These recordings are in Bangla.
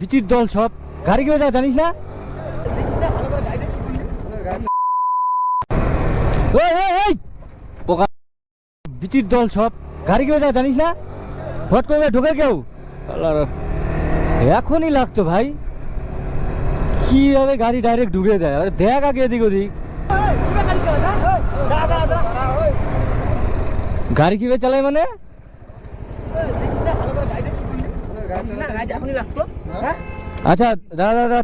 বিচির দল সব গাড়ি কেউ যায় জানিস না বিচির দল সব গাড়ি কেউ যায় জানিস না হট করে ঢোকে কেউ এখনই লাগতো ভাই কীভাবে গাড়ি ডাইরেক্ট ঢুকে দেয় আরে দেখ আগে এদিক ওদিক গাড়ি কীভাবে চালায় মানে আচ্ছা দাদা দাদা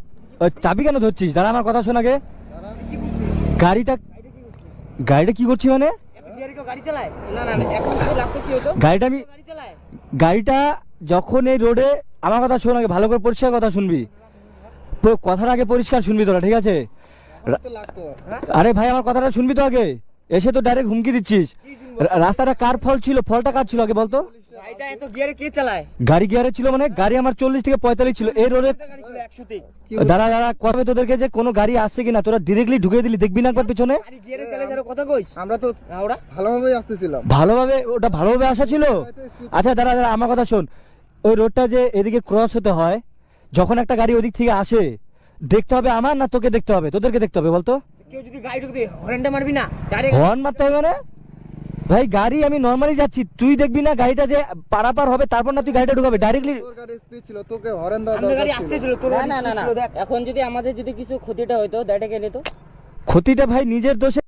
চাবি কেন ধরছিস? দাদা আমার কথা শোন আগে। গাড়িটা গাড়িটা কি করছি মানে? গাড়িটা আমি গাড়িটা যখন এই রোডে আমার কথা শোন আগে ভালো করে পরিষ্কার কথা শুনবি। কথাটা আগে পরিষ্কার শুনবি তোরা ঠিক আছে? আরে ভাই আমার কথাটা শুনবি তো আগে? এসে তো ডাইরেক্ট হুমকি দিচ্ছিস। রাস্তাটা কার ফল ছিল? ফলটা কার ছিল আগে বলতো? গাড়িটা এত গিয়ারে কে চালায়? গাড়ি গিয়ারে ছিল মানে গাড়ি আমার চল্লিশ থেকে পঁয়তাল্লিশ ছিল। এই রোডে গাড়ি ছিল একশোতে। দাঁড়া দাঁড়া কবে তোদেরকে যে কোনো গাড়ি আসছে কিনা তোরা ডিরেক্টলি ঢুকে দিলি দেখবি না একবার পিছনে? আমরা তো ওরা? ভালোভাবেই আসতেছিলাম। ভালোভাবে ওটা ভালোভাবে আসা ছিল? আচ্ছা দাঁড়া দাঁড়া আমার কথা শোন। ওই রোডটা যে এদিকে ক্রস হতে হয় যখন একটা গাড়ি ওদিক থেকে আসে দেখতে হবে আমার না তোকে দেখতে হবে? তোদেরকে দেখতে হবে বলতো? কেউ যদি গাড়ি ঢুকতে হরেনটা মারবি না। হর্ন মারতে হবে মানে? ভাই গাড়ি আমি নর্মালি যাচ্ছি। তুই দেখবি না গাড়িটা যে পারাপার হবে তারপর না তুই গাড়িটা ঢুকাবে। ডাইরেক্টলি তোর গাড়ি স্পিড ছিল তোকে হরেন দাও আমার গাড়ি আসতে ছিল। আসতেছিল তোর না না না এখন যদি আমাদের যদি কিছু ক্ষতিটা হইতো দেটে গেলে তো। ক্ষতিটা ভাই নিজের দোষে